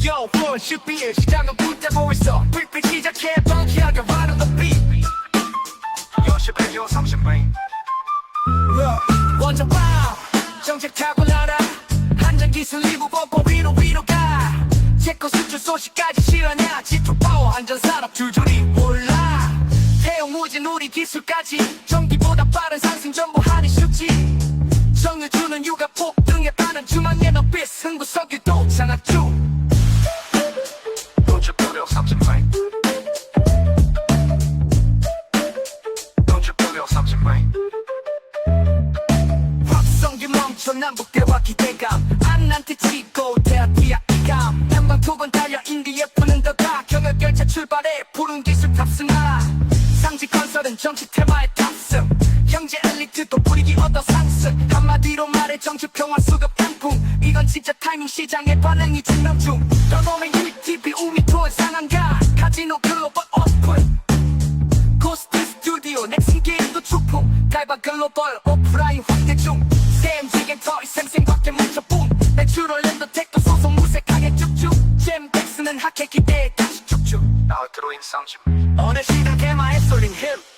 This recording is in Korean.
Yo, be it 시작은 붙잡고 있어 빅빅 시작해 펑키하게 right on the beat. 연습해 요 30분 먼저 봐. 정책 타고 날아 한장 기술 일부 뻗고 위로 위로 가. 제거 수출 소식까지 실화냐 지투 파워 한전 산업 줄줄이 올라. 태용 무진 우리 기술까지. 전기보다 빠른 상승 전부 한이 쉽지. 정을 주는 육아 폭 남북대화 기대감. 안난테 치고 대하티야 이감. 난방 두번 달려 인디 예쁘는 더가. 경력 열차 출발해 푸른 기술 탑승하. 상지 건설은 정치 테마에 탑승. 경제 엘리트도 분위기 얻어 상승. 한마디로 말해 정치 평화 수급 단풍. 이건 진짜 타이밍 시장의 반응이 증명 중. 떠노면 UTV 우미 투어 상한가. 카지노 글로벌 오픈. 코스트 스튜디오 넥슨 게임도 축풍. 갈바 글로벌 오프라인 확대 중 세엠지게 더 생생밖에 뭉쳐 뿜 내추럴 랜더텍도 소송 무색하게 쭉쭉. 잼 백스는 하객 기대에 다시 쭉쭉. 나와 들어인 상심 어느 시대 대마에 쏠린 힙